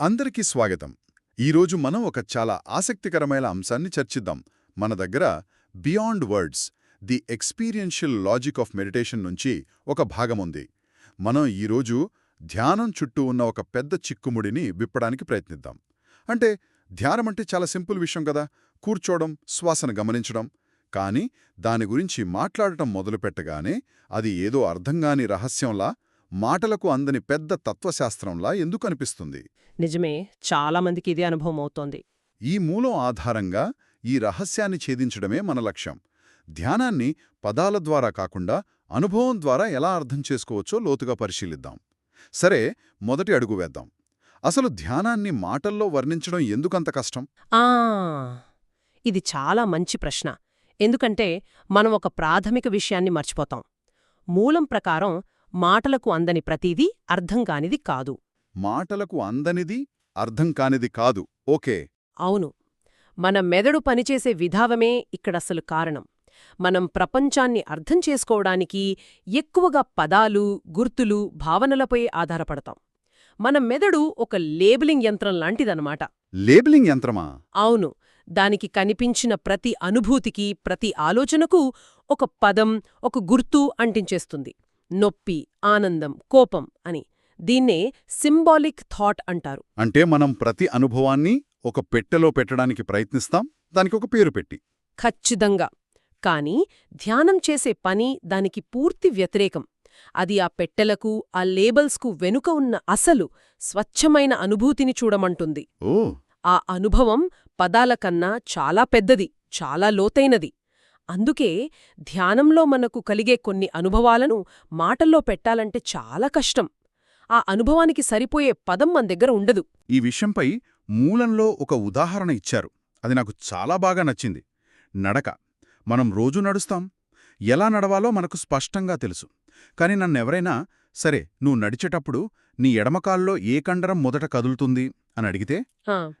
అందరికీ స్వాగతం. ఈరోజు మనం ఒక చాలా ఆసక్తికరమైన అంశాన్ని చర్చిద్దాం. మన దగ్గర beyond words the experiential logic of meditation నుంచి ఒక భాగముంది మనం ఈరోజు ధ్యానం చుట్టూ ఉన్న ఒక పెద్ద చిక్కుముడిని విప్పడానికి ప్రయత్నిద్దాం. అంటే ధ్యానం అంటే చాలా సింపుల్ విషయం కదా. కూర్చోవడం శ్వాసను గమనించడం. కానీ దాని గురించి మాట్లాడటం మొదలుపెట్టగానే అది ఏదో అర్థంగాని రహస్యంలా మాటలకు అందని పెద్ద తత్వశాస్త్రంలా ఎందుకు అనిపిస్తుంది నిజమే చాలా మందికి ఇదే అనుభవం అవుతోంది. ఈ మూలం ఆధారంగా ఈ రహస్యాన్ని ఛేదించడమే మన లక్ష్యం. ధ్యానాన్ని పదాల ద్వారా కాకుండా అనుభవం ద్వారా ఎలా అర్థం చేసుకోవచ్చో లోతుగా పరిశీలిద్దాం. సరే మొదటి అడుగు వేద్దాం. అసలు ధ్యానాన్ని మాటల్లో వర్ణించడం ఎందుకంత కష్టం? ఆ! ఇది చాలా మంచి ప్రశ్న. ఎందుకంటే మనం ఒక ప్రాథమిక విషయాన్ని మర్చిపోతాం. మూలం ప్రకారం మాటలకు అందని ప్రతిదీ అర్థం కానిది కాదు. మాటలకు అందనిది అర్థం కానిది కాదు. ఓకే. అవును. మన మెదడు పనిచేసే విధావమే ఇక్కడసలు కారణం. మనం ప్రపంచాన్ని అర్థం చేసుకోవడానికి ఎక్కువగా పదాలు గుర్తులు భావనలపై ఆధారపడతాం. మన మెదడు ఒక లేబులింగ్ యంత్రం లాంటిదన్నమాట. లేబులింగ్ యంత్రమా? అవును. దానికి కనిపించిన ప్రతి అనుభూతికి ప్రతి ఆలోచనకు ఒక పదం ఒక గుర్తు అంటించేస్తుంది. నొప్పి ఆనందం కోపం అని దీన్నే సింబాలిక్ థాట్ అంటారు. అంటే మనం ప్రతి అనుభవాన్ని ఒక పెట్టెలో పెట్టడానికి ప్రయత్నిస్తాం దానికి ఒక పేరు పెట్టి. ఖచ్చితంగా. కాని ధ్యానం చేసే పని దానికి పూర్తి వ్యతిరేకం. అది ఆ పెట్టెలకు ఆ లేబల్స్కు వెనుక ఉన్న అసలు స్వచ్ఛమైన అనుభూతిని చూడమంటుంది. ఆ అనుభవం పదాల కన్నా చాలా పెద్దది చాలా లోతైనది. అందుకే ధ్యానంలో మనకు కలిగే కొన్ని అనుభవాలను మాటల్లో పెట్టాలంటే చాలా కష్టం. ఆ అనుభవానికి సరిపోయే పదం మన దగ్గర ఉండదు. ఈ విషయంపై మూలంలో ఒక ఉదాహరణ ఇచ్చారు. అది నాకు చాలా బాగా నచ్చింది. నడక. మనం రోజూ నడుస్తాం. ఎలా నడవాలో మనకు స్పష్టంగా తెలుసు. కాని నన్నెవరైనా సరే నువ్వు నడిచేటప్పుడు నీ ఎడమకాల్లో ఏ కండరం మొదట కదులుతుంది? అని అడిగితే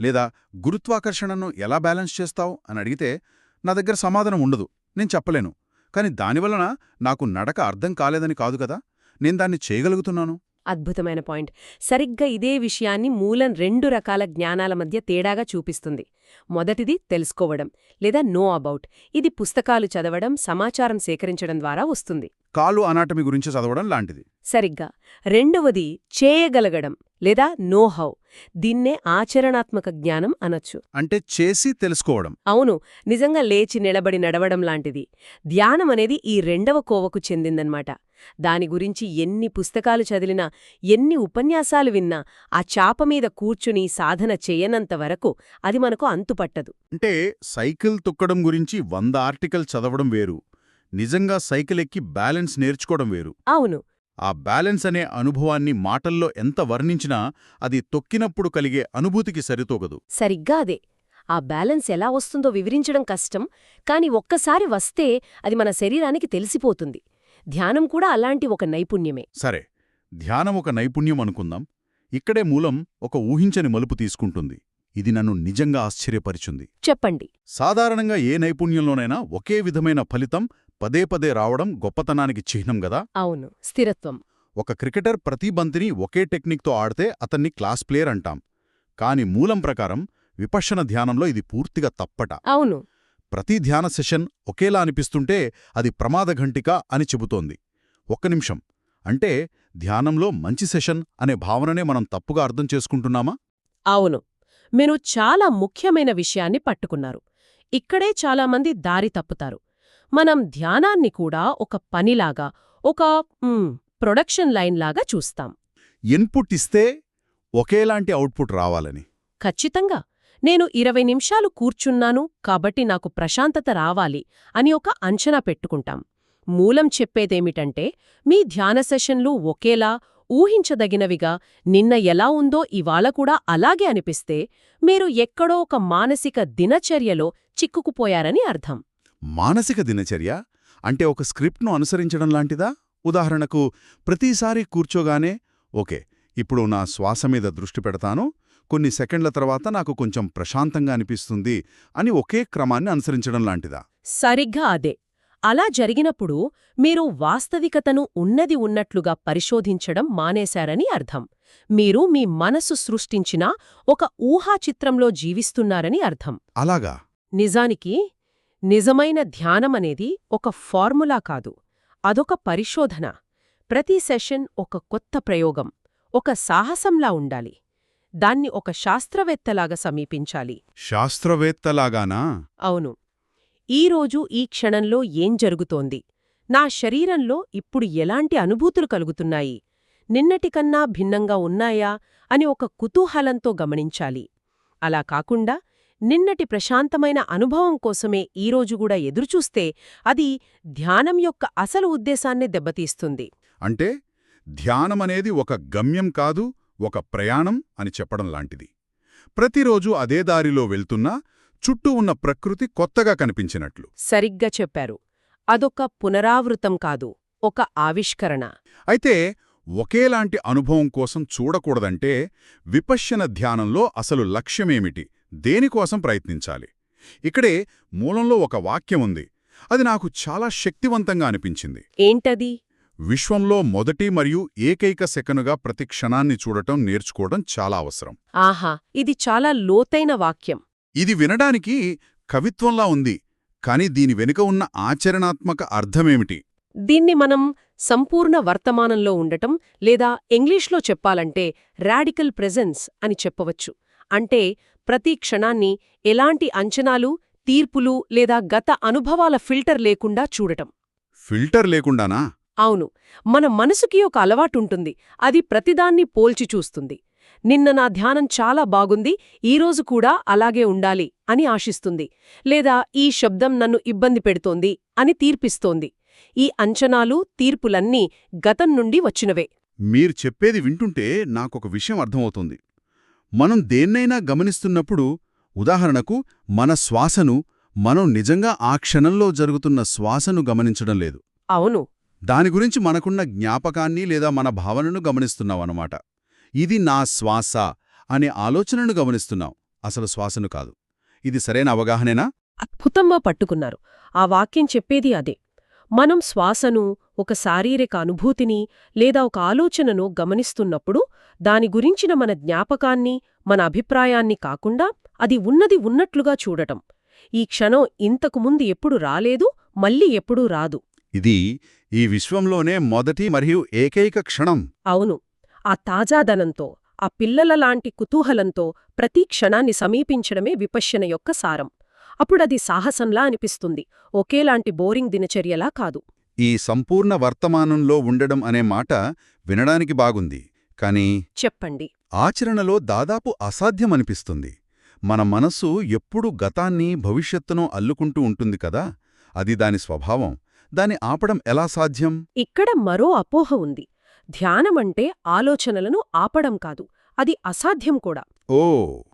లేదా గురుత్వాకర్షణను ఎలా బ్యాలెన్స్ చేస్తావు? అని అడిగితే నా దగ్గర సమాధానం ఉండదు. నేను చెప్పలేను. కాని దానివలన నాకు నడక అర్థం కాలేదని కాదు కదా? నేను దాన్ని చేయగలుగుతున్నాను? అద్భుతమైన పాయింట్. సరిగ్గా ఇదే విషయాన్ని మూలం రెండు రకాల జ్ఞానాల మధ్య తేడాగా చూపిస్తుంది. మొదటిది తెలుసుకోవడం లేదా నో అబౌట్ ఇది పుస్తకాలు చదవడం సమాచారం సేకరించడం ద్వారా వస్తుంది. కాలు అనాటమీ గురించి చదవడం లాంటిది. సరిగ్గా. రెండవది చేయగలగడం లేదా నో హౌ దీన్నే ఆచరణాత్మక జ్ఞానం అనొచ్చు. అంటే చేసి తెలుసుకోవడం. అవును నిజంగా లేచి నిలబడి నడవడం లాంటిది. ధ్యానం అనేది ఈ రెండవ కోవకు చెందిందన్నమాట దాని గురించి ఎన్ని పుస్తకాలు చదివినా ఎన్ని ఉపన్యాసాలు విన్నా ఆ చాప మీద కూర్చుని సాధన చెయ్యనంత వరకు అది మనకు అంతుపట్టదు. అంటే సైకిల్ తొక్కడం గురించి వంద ఆర్టికల్ చదవడం వేరు. నిజంగా సైకిల్ ఎక్కి బ్యాలెన్స్ నేర్చుకోవడం వేరు. అవును. ఆ బ్యాలెన్స్ అనే అనుభవాన్ని మాటల్లో ఎంత వర్ణించినా అది తొక్కినప్పుడు కలిగే అనుభూతికి సరితూగదు. సరిగ్గా అదే. ఆ బ్యాలెన్స్ ఎలా వస్తుందో వివరించడం కష్టం కాని ఒక్కసారి వస్తే అది మన శరీరానికి తెలిసిపోతుంది. ధ్యానం కూడా అలాంటి ఒక నైపుణ్యమే. సరే ధ్యానం ఒక నైపుణ్యం అనుకుందాం. ఇక్కడే మూలం ఒక ఊహించని మలుపు తీసుకుంటుంది. ఇది నన్ను నిజంగా ఆశ్చర్యపరిచింది. చెప్పండి. సాధారణంగా ఏ నైపుణ్యంలోనైనా ఒకే విధమైన ఫలితం పదే పదే రావడం గొప్పతనానికి చిహ్నం గదా? అవును స్థిరత్వం. ఒక క్రికెటర్ ప్రతి బంతిని ఒకే టెక్నిక్తో ఆడితే అతన్ని క్లాస్ ప్లేయర్ అంటాం. కాని మూలం ప్రకారం విపశ్యన ధ్యానంలో ఇది పూర్తిగా తప్పట. అవును. ప్రతి ధ్యాన సెషన్ ఒకేలా అనిపిస్తుంటే అది ప్రమాదఘంటిక అని చెబుతోంది. ఒక్క నిమిషం. అంటే ధ్యానంలో మంచి సెషన్ అనే భావననే మనం తప్పుగా అర్థం చేసుకుంటున్నామా? అవును. మీరు చాలా ముఖ్యమైన విషయాన్ని పట్టుకున్నారు. ఇక్కడే చాలామంది దారి తప్పుతారు. మనం ధ్యానాన్ని కూడా ఒక పనిలాగా ఒక ప్రొడక్షన్ లైన్ లాగా చూస్తాం. ఇన్పుట్ ఇస్తే ఒకేలాంటి అవుట్పుట్ రావాలని. ఖచ్చితంగా. నేను ఇరవై నిమిషాలు కూర్చున్నాను కాబట్టి నాకు ప్రశాంతత రావాలి అని ఒక అంచనా పెట్టుకుంటాం. మూలం చెప్పేదేమిటంటే మీ ధ్యాన సెషన్లు ఒకేలా ఊహించదగినవిగా నిన్న ఎలా ఉందో ఇవాళ కూడా అలాగే అనిపిస్తే మీరు ఎక్కడో ఒక మానసిక దినచర్యలో చిక్కుకుపోయారని అర్థం. మానసిక దినచర్య? అంటే ఒక స్క్రిప్ట్ను అనుసరించడం లాంటిదా? ఉదాహరణకు ప్రతిసారి కూర్చోగానే ఓకే ఇప్పుడు నా శ్వాస మీద దృష్టి పెడతాను కొన్ని సెకండ్ల తర్వాత నాకు కొంచెం ప్రశాంతంగా అనిపిస్తుంది అని ఒకే క్రమాన్ని అనుసరించడం లాంటిదా? సరిగ్గా అదే. అలా జరిగినప్పుడు మీరు వాస్తవికతను ఉన్నది ఉన్నట్లుగా పరిశోధించడం మానేశారని అర్థం. మీరు మీ మనసు సృష్టించిన ఒక ఊహా చిత్రంలో జీవిస్తున్నారని అర్థం. అలాగా? నిజానికి నిజమైన ధ్యానమనేది ఒక ఫార్ములా కాదు. అదొక పరిశోధన. ప్రతి సెషన్ ఒక కొత్త ప్రయోగం. ఒక సాహసంలా ఉండాలి. దాన్ని ఒక శాస్త్రవేత్తలాగా సమీపించాలి. శాస్త్రవేత్తలాగానా? అవును. ఈరోజు ఈ క్షణంలో ఏం జరుగుతోంది? నా శరీరంలో ఇప్పుడు ఎలాంటి అనుభూతులు కలుగుతున్నాయి? నిన్నటికన్నా భిన్నంగా ఉన్నాయా? అని ఒక కుతూహలంతో గమనించాలి. అలా కాకుండా నిన్నటి ప్రశాంతమైన అనుభవం కోసమే ఈరోజు కూడా ఎదురుచూస్తే అది ధ్యానం యొక్క అసలు ఉద్దేశాన్ని దెబ్బతీస్తుంది. అంటే ధ్యానమనేది ఒక గమ్యం కాదు ఒక ప్రయాణం అని చెప్పడం లాంటిది. ప్రతిరోజు అదే దారిలో వెళ్తున్నా చుట్టూ ఉన్న ప్రకృతి కొత్తగా కనిపించినట్లు. సరిగ్గా చెప్పారు. అదొక పునరావృతం కాదు ఒక ఆవిష్కరణ. అయితే ఒకేలాంటి అనుభవం కోసం చూడకూడదంటే విపశ్యన ధ్యానంలో అసలు లక్ష్యమేమిటి? దేనికోసం ప్రయత్నించాలి? ఇక్కడే మూలంలో ఒక వాక్యం ఉంది. అది నాకు చాలా శక్తివంతంగా అనిపించింది. ఏంటది? విశ్వంలో మొదటి మరియు ఏకైక సెకనుగా ప్రతి క్షణాన్ని చూడటం నేర్చుకోవడం చాలా అవసరం. ఆహా ఇది చాలా లోతైన వాక్యం. ఇది వినడానికి కవిత్వంలా ఉంది కాని దీని వెనుక ఉన్న ఆచరణాత్మక అర్థమేమిటి? దీన్ని మనం సంపూర్ణ వర్తమానంలో ఉండటం లేదా ఇంగ్లీష్లో చెప్పాలంటే రాడికల్ ప్రెజెన్స్ అని చెప్పవచ్చు. అంటే ప్రతి క్షణాన్ని ఎలాంటి అంచనాలు తీర్పులు లేదా గత అనుభవాల ఫిల్టర్ లేకుండా చూడటం. ఫిల్టర్ లేకుండానా? అవును మన మనసుకి ఒక అలవాటుంటుంది. అది ప్రతిదాన్ని పోల్చి చూస్తుంది. నిన్న నా ధ్యానం చాలా బాగుంది ఈరోజు కూడా అలాగే ఉండాలి అని ఆశిస్తుంది. లేదా ఈ శబ్దం నన్ను ఇబ్బంది పెడుతోంది అని తీర్పిస్తోంది. ఈ అంచనాలు తీర్పులన్నీ గతం నుండి వచ్చినవే. మీరు చెప్పేది వింటుంటే నాకొక విషయం అర్థమవుతుంది. మనం దేన్నైనా గమనిస్తున్నప్పుడు ఉదాహరణకు మన శ్వాసను మనం నిజంగా ఆ క్షణంలో జరుగుతున్న శ్వాసను గమనించడం లేదు. అవును. దాని గురించి మనకున్న జ్ఞాపకాన్ని లేదా మన భావనను గమనిస్తున్నామన్నమాట ఇది నా శ్వాస అనే ఆలోచనను గమనిస్తున్నాం అసలు శ్వాసను కాదు. ఇది సరైన అవగాహనేనా? అద్భుతంగా పట్టుకున్నారు. ఆ వాక్యం చెప్పేది అదే. మనం శ్వాసను ఒక శారీరక అనుభూతిని లేదా ఒక ఆలోచనను గమనిస్తున్నప్పుడు దాని గురించిన మన జ్ఞాపకాన్ని మన అభిప్రాయాన్ని కాకుండా అది ఉన్నది ఉన్నట్లుగా చూడటం. ఈ క్షణం ఇంతకు ముందు ఎప్పుడు రాలేదు మళ్ళీ ఎప్పుడూ రాదు. ఇది ఈ విశ్వంలోనే మొదటి మరియు ఏకైక క్షణం. అవును. ఆ తాజాదనంతో ఆ పిల్లలలాంటి కుతూహలంతో ప్రతి క్షణాన్ని సమీపించడమే విపశ్యన యొక్క సారం. అప్పుడది సాహసంలా అనిపిస్తుంది. ఒకేలాంటి బోరింగ్ దినచర్యలా కాదు. ఈ సంపూర్ణ వర్తమానంలో ఉండడం అనే మాట వినడానికి బాగుంది. కాని చెప్పండి. ఆచరణలో దాదాపు అసాధ్యమనిపిస్తుంది. మన మనస్సు ఎప్పుడూ గతాన్ని భవిష్యత్తును అల్లుకుంటూ ఉంటుంది కదా? అది దాని స్వభావం. దాని ఆపడం ఎలా సాధ్యం? ఇక్కడ మరో అపోహ ఉంది. ధ్యానమంటే ఆలోచనలను ఆపడం కాదు అది అసాధ్యం కూడా. ఓ!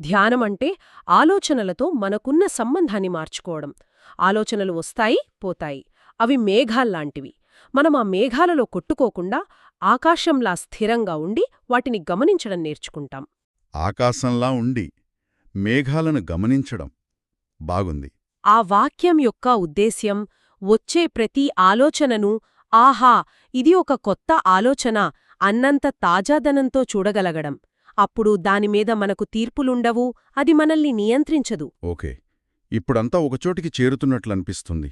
ధ్యానమంటే ఆలోచనలతో మనకున్న సంబంధాన్ని మార్చుకోవడం. ఆలోచనలు వస్తాయి పోతాయి. అవి మేఘాల్లాంటివి. మనం ఆ మేఘాలలో కొట్టుకోకుండా ఆకాశంలా స్థిరంగా ఉండి వాటిని గమనించడం నేర్చుకుంటాం. ఆకాశంలా ఉండి మేఘాలను గమనించడం. బాగుంది. ఆ వాక్యం యొక్క ఉద్దేశ్యం వచ్చే ప్రతి ఆలోచనను ఆహా ఇది ఒక కొత్త ఆలోచన అన్నంత తాజాదనంతో చూడగలగడం. అప్పుడు దానిమీద మనకు తీర్పులుండవు అది మనల్ని నియంత్రించదు. ఓకే. ఇప్పుడంతా ఒకచోటికి చేరుతున్నట్లనిపిస్తుంది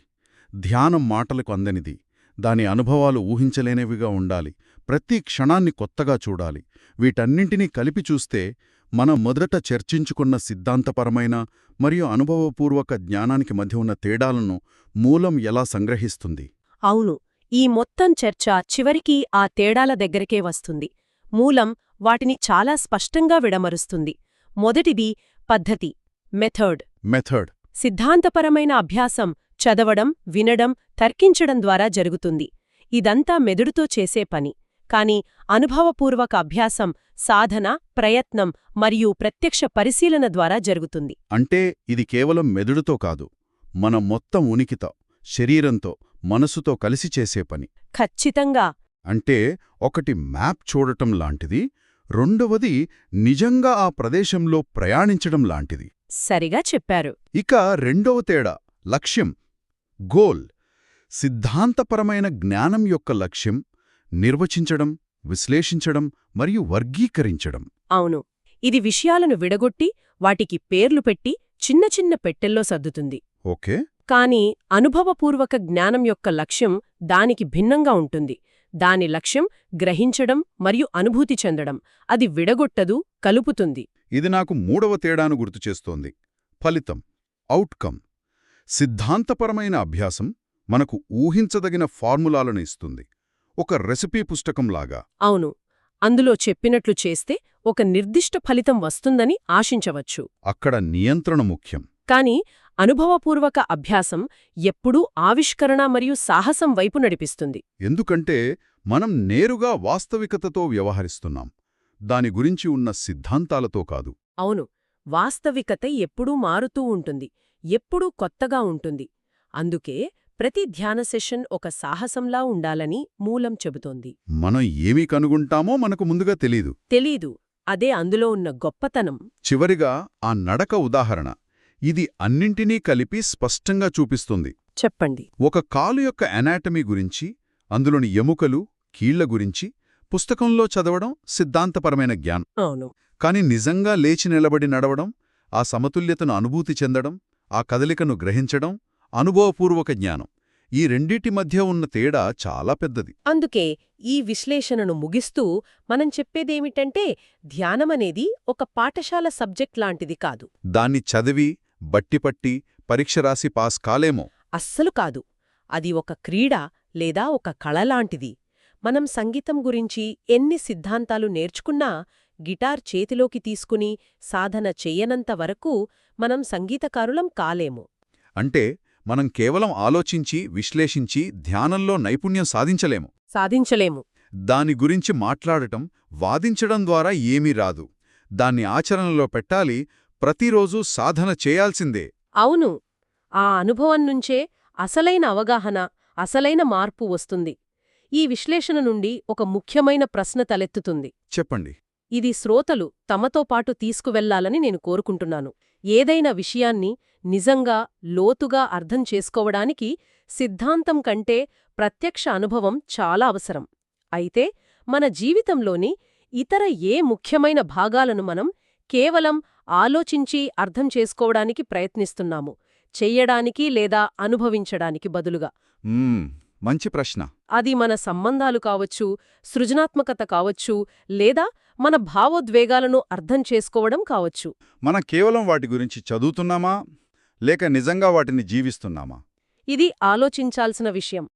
ధ్యానం మాటలకు అందనిది దాని అనుభవాలు ఊహించలేనివిగా ఉండాలి. ప్రతి క్షణాన్ని కొత్తగా చూడాలి. వీటన్నింటినీ కలిపి చూస్తే మనం మొదట చర్చించుకున్న సిద్ధాంతపరమైన మరియు అనుభవపూర్వక జ్ఞానానికి మధ్య ఉన్న తేడాలను మూలం ఎలా సంగ్రహిస్తుంది? అవును. ఈ మొత్తం చర్చ చివరికి ఆ తేడాల దగ్గరకే వస్తుంది. మూలం వాటిని చాలా స్పష్టంగా విడమరుస్తుంది. మొదటిది పద్ధతి మెథడ్ మెథడ్ సిద్ధాంతపరమైన అభ్యాసం చదవడం వినడం తర్కించడం ద్వారా జరుగుతుంది. ఇదంతా మెదుడుతో చేసే పని. కాని అనుభవపూర్వక అభ్యాసం సాధన ప్రయత్నం మరియు ప్రత్యక్ష పరిశీలన ద్వారా జరుగుతుంది. అంటే ఇది కేవలం మెదుడుతో కాదు మన మొత్తం ఉనికితో శరీరంతో మనసుతో కలిసి చేసే పని. ఖచ్చితంగా. అంటే ఒకటి మ్యాప్ చూడటం లాంటిది రెండవది నిజంగా ఆ ప్రదేశంలో ప్రయాణించడం లాంటిది. సరిగా చెప్పారు. ఇక రెండవ తేడా లక్ష్యం. గోల్. సిద్ధాంతపరమైన జ్ఞానం యొక్క లక్ష్యం నిర్వచించడం విశ్లేషించడం మరియు వర్గీకరించడం. అవును. ఇది విషయాలను విడగొట్టి వాటికి పేర్లు పెట్టి చిన్న చిన్న పెట్టెల్లో సర్దుతుంది. ఓకే. కాని అనుభవపూర్వక జ్ఞానం యొక్క లక్ష్యం దానికి భిన్నంగా ఉంటుంది. దాని లక్ష్యం గ్రహించడం మరియు అనుభూతి చెందడం. అది విడగొట్టదు కలుపుతుంది. ఇది నాకు మూడవ తేడాను గుర్తుచేస్తోంది ఫలితం. అవుట్కమ్ సిద్ధాంతపరమైన అభ్యాసం మనకు ఊహించదగిన ఫార్ములాలను ఇస్తుంది. ఒక రెసిపీ పుస్తకంలాగా. అవును. అందులో చెప్పినట్లు చేస్తే ఒక నిర్దిష్ట ఫలితం వస్తుందని ఆశించవచ్చు. అక్కడ నియంత్రణ ముఖ్యం. కాని అనుభవపూర్వక అభ్యాసం ఎప్పుడూ ఆవిష్కరణ మరియు సాహసం వైపు నడిపిస్తుంది. ఎందుకంటే మనం నేరుగా వాస్తవికతతో వ్యవహరిస్తున్నాం. దాని గురించి ఉన్న సిద్ధాంతాలతో కాదు. అవును. వాస్తవికత ఎప్పుడూ మారుతూ ఉంటుంది. ఎప్పుడూ కొత్తగా ఉంటుంది. అందుకే ప్రతి ధ్యాన సెషన్ ఒక సాహసంలా ఉండాలని మూలం చెబుతోంది. మనం ఏమి కనుగొంటామో మనకు ముందుగా తెలీదు. తెలీదు. అదే అందులో ఉన్న గొప్పతనం. చివరిగా ఆ నడక ఉదాహరణ. ఇది అన్నింటినీ కలిపి స్పష్టంగా చూపిస్తుంది. చెప్పండి. ఒక కాలు యొక్క అనాటమీ గురించి అందులోని ఎముకలు కీళ్ళ గురించి పుస్తకంలో చదవడం సిద్ధాంతపరమైన జ్ఞానం. అవును. కాని నిజంగా లేచి నిలబడి నడవడం ఆ సమతుల్యతను అనుభూతి చెందడం ఆ కదలికను గ్రహించడం అనుభవపూర్వక జ్ఞానం. ఈ రెండిటి మధ్య ఉన్న తేడా చాలా పెద్దది. అందుకే ఈ విశ్లేషణను ముగిస్తూ మనం చెప్పేదేమిటంటే ధ్యానమనేది ఒక పాఠశాల సబ్జెక్ట్ లాంటిది కాదు. దాన్ని చదివి బట్టిపట్టి పరీక్ష రాసి పాస్ కాలేమో? అస్సలు కాదు. అది ఒక క్రీడ లేదా ఒక కళ లాంటిది. మనం సంగీతం గురించి ఎన్ని సిద్ధాంతాలు నేర్చుకున్నా గిటార్ చేతిలోకి తీసుకుని సాధన చెయ్యనంత వరకు మనం సంగీతకారులం కాలేము. అంటే మనం కేవలం ఆలోచించి విశ్లేషించి ధ్యానంలో నైపుణ్యం సాధించలేము. సాధించలేము. దాని గురించి మాట్లాడటం వాదించడం ద్వారా ఏమీ రాదు. దాన్ని ఆచరణలో పెట్టాలి ప్రతిరోజూ సాధన చేయాల్సిందే. అవును. ఆ అనుభవం నుంచే అసలైన అవగాహన అసలైన మార్పు వస్తుంది. ఈ విశ్లేషణ నుండి ఒక ముఖ్యమైన ప్రశ్న తలెత్తుతుంది. చెప్పండి. ఇది శ్రోతలు తమతో పాటు తీసుకువెళ్ళాలని నేను కోరుకుంటున్నాను. ఏదైనా విషయాన్ని నిజంగా లోతుగా అర్థం చేసుకోవడానికి సిద్ధాంతం కంటే ప్రత్యక్ష అనుభవం చాలా అవసరం. అయితే మన జీవితంలోని ఇతర ఏ ముఖ్యమైన భాగాలను మనం కేవలం ఆలోచించి అర్థం చేసుకోవడానికి ప్రయత్నిస్తున్నాము చెయ్యడానికి లేదా అనుభవించడానికి బదులుగా? మంచి ప్రశ్న. అది మన సంబంధాలు కావచ్చు సృజనాత్మకత కావచ్చు లేదా మన భావోద్వేగాలను అర్థం చేసుకోవడం కావచ్చు. మనం కేవలం వాటి గురించి చదువుతున్నామా? లేక నిజంగా వాటిని జీవిస్తున్నామా? ఇది ఆలోచించాల్సిన విషయం.